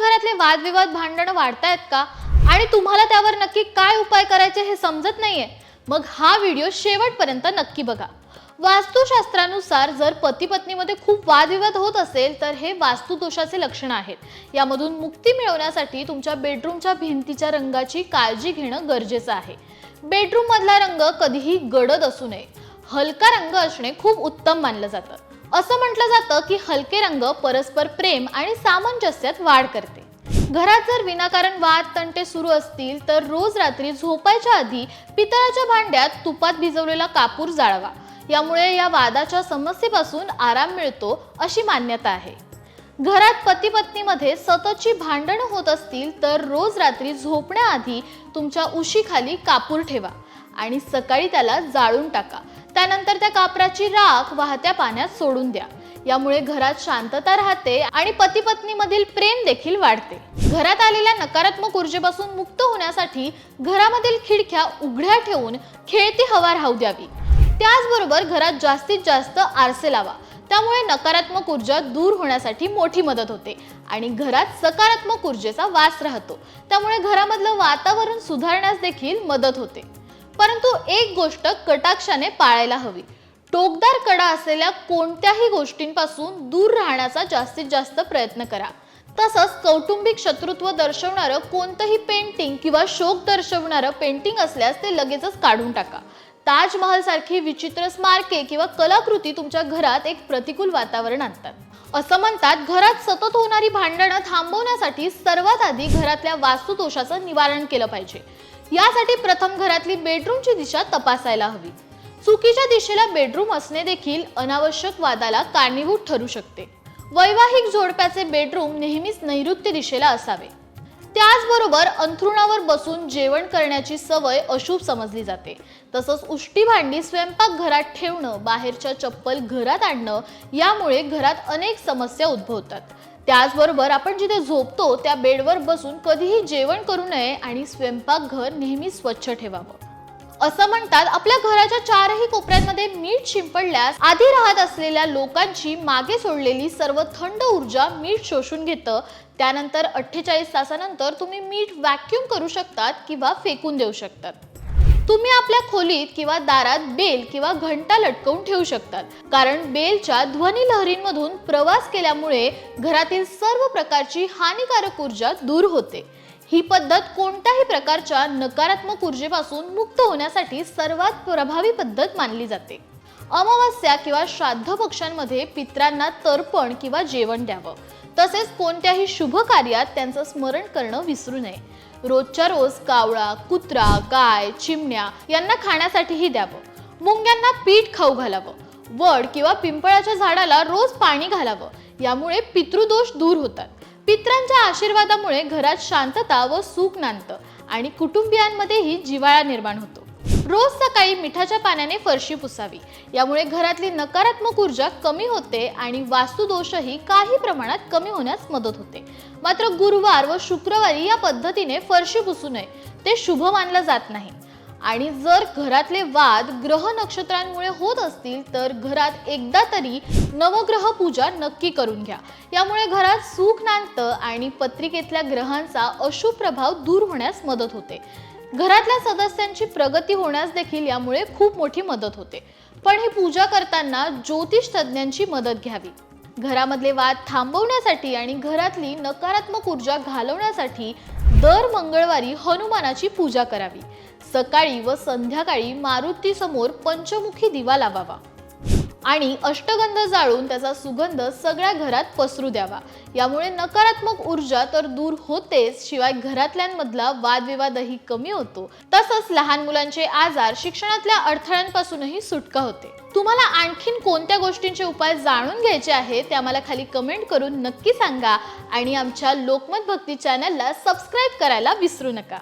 घरातले वादविवाद भांडणं वाढतायत का? आणि तुम्हाला त्यावर नक्की काय उपाय करायचे हे समजत नाहीये? मग हा व्हिडिओ शेवटपर्यंत नक्की बघा. वास्तुशास्त्रानुसार जर पती पत्नीमध्ये खूप वादविवाद होत असेल तर हे वास्तुदोषाचे लक्षण आहेत. यामधून मुक्ती मिळवण्यासाठी तुमच्या बेडरूमच्या भिंतीच्या रंगाची काळजी घेणं गरजेचं आहे. बेडरूम मधला रंग कधीही गडद असू नये. हलका रंग असणे खूप उत्तम मानलं जातं. असं म्हटलं जातं की हलके रंग परस्पर प्रेम आणि सामंजस्यात वाढ करते. घरात जर विनाकारण वाद तंटे सुरू असतील तर रोज रात्री झोपायच्या आधी पितळाच्या भांड्यात तुपात भिजवलेला कापूर जाळवा. यामुळे या वादाच्या समस्येपासून आराम मिळतो अशी मान्यता आहे. घरात पती पत्नीमध्ये सततची भांडणं होत असतील तर रोज रात्री झोपण्याआधी तुमच्या उशीखाली कापूर ठेवा आणि सकाळी त्याला जाळून टाका. त्यानंतर त्या कापराची राख वाहत्या पाण्यात सोडून द्या. यामुळे घरात शांतता राहते आणि पती पत्नीमधील प्रेम देखील वाढते. घरात आलेल्या नकारात्मक ऊर्जेपासून मुक्त होण्यासाठी घरामधील खिडक्या उघड्या ठेवून खेळती हवा राहू द्यावी. त्याचबरोबर घरात जास्तीत जास्त आरसे लावा. त्यामुळे नकारात्मक ऊर्जा दूर होण्यासाठी मोठी मदत होते आणि घरात सकारात्मक ऊर्जेचा वास राहतो. त्यामुळे घरामधलं वातावरण सुधारण्यास देखील मदत होते. परंतु एक गोष्ट कटाक्षाने पाळायला हवी. टोकदार कडा असलेल्या कोणत्याही गोष्टींपासून दूर राहण्याचा जास्तीत जास्त प्रयत्न करा. तसंच कौटुंबिक शत्रुत्व दर्शवणारं कोणतंही पेंटिंग किंवा शोक दर्शवणारं पेंटिंग असल्यास ते लगेचच काढून टाका. ताजमहल सारखी विचित्र स्मारके किंवा कलाकृती तुमच्या घरात एक प्रतिकूल वातावरण आणतात. असं म्हणतात घरात सतत होणारी भांडणं थांबवण्यासाठी सर्वात आधी घरातल्या वास्तुदोषाचं निवारण केलं पाहिजे. यासाठी प्रथम घरातली बेडरूमची दिशा तपासायला हवी. चुकीच्या दिशेला बेडरूम असणे देखील अनावश्यक वादाला कारणीभूत ठरू शकते. वैवाहिक जोडप्याचे बेडरूम नेहमीच नैऋत्य दिशेला असावे. त्याचबरोबर अंथरुणावर बसून जेवण करण्याची सवय अशुभ समजली जाते. तसंच उष्टी भांडी स्वयंपाकघरात ठेवणं बाहेरच्या चप्पल घरात आणणं यामुळे घरात अनेक समस्या उद्भवतात. त्याचबरोबर आपण जिथे झोपतो त्या बेडवर बसून कधीही जेवण करू नये आणि स्वयंपाकघर नेहमी स्वच्छ ठेवावं. असं म्हणतात आपल्या घराच्या चारही कोपऱ्यांमध्ये मीठ शिंपडल्यास आधी राहत असलेल्या लोकांची मागे सोडलेली सर्व थंड ऊर्जा मीठ शोषून घेतं. त्यानंतर अठ्ठेचाळीस तासानंतर तुम्ही मीठ व्हॅक्यूम करू शकतात किंवा फेकून देऊ शकतात. तुम्ही आपल्या खोलीत किंवा दारात बेल किंवा घंटा लटकवून ठेवू शकतात. कारण बेलच्या ध्वनी लहरींमधून प्रवास केल्यामुळे घरातील सर्व प्रकारची हानिकारक ऊर्जा दूर होते. ही पद्धत कोणत्याही प्रकारच्या नकारात्मक ऊर्जेपासून मुक्त होण्यासाठी सर्वात प्रभावी पद्धत मानली जाते. अमावस्या किंवा श्राद्ध पक्षांमध्ये पित्रांना तर्पण किंवा जेवण द्यावं. तसेच कोणत्याही शुभ कार्यात त्यांचं स्मरण करणं विसरू नये. रोजच्या रोज कावळा कुत्रा गाय चिमण्या यांना खाण्यासाठीही द्यावं. मुंग्यांना पीठ खाऊ घालावं. वड किंवा पिंपळाच्या झाडाला रोज पाणी घालावं. यामुळे पितृदोष दूर होतात. पित्रांच्या आशीर्वादामुळे घरात शांतता व सुख नांदतं आणि कुटुंबियांमध्येही जिव्हाळा निर्माण होतो. रोज सकाळी मिठाच्या पाण्याने फरशी पुसावी. यामुळे घरातली नकारात्मक ऊर्जा कमी होते आणि वास्तुदोषही काही प्रमाणात कमी होण्यास मदत होते. मात्र गुरुवार व शुक्रवारी या पद्धतीने फरशी पुसू नये ते शुभ मानलं जात नाही. आणि जर घरातले वाद ग्रह नक्षत्रांमुळे होत असतील तर घरात एकदा तरी नवग्रह पूजा नक्की करून घ्या. यामुळे घरात सुख नांदतं आणि पत्रिकेतल्या ग्रहांचा अशुभ प्रभाव दूर होण्यास मदत होते. घरातल्या सदस्यांची प्रगती होण्यास देखील यामुळे खूप मोठी मदत होते. पण ही पूजा करताना ज्योतिष तज्ज्ञांची मदत घ्यावी. घरामधले वाद थांबवण्यासाठी आणि घरातली नकारात्मक ऊर्जा घालवण्यासाठी दर मंगळवारी हनुमानाची पूजा करावी. सकाळी व संध्याकाळी मारुतीसमोर पंचमुखी दिवा लावावा. आणि अष्टगंध जाळून त्याचा सुगंध सगळ्या घरात पसरू द्यावा. यामुळे नकारात्मक ऊर्जा तर दूर होतेच शिवाय घरातल्यांमधला वादविवादही कमी होतो. तसंच लहान मुलांचे आजार शिक्षणातल्या अडथळ्यांपासूनही सुटका होते. तुम्हाला आणखीन कोणत्या गोष्टींचे उपाय जाणून घ्यायचे आहेत ते आम्हाला खाली कमेंट करून नक्की सांगा आणि आमच्या लोकमत भक्ती चॅनलला सबस्क्राईब करायला विसरू नका.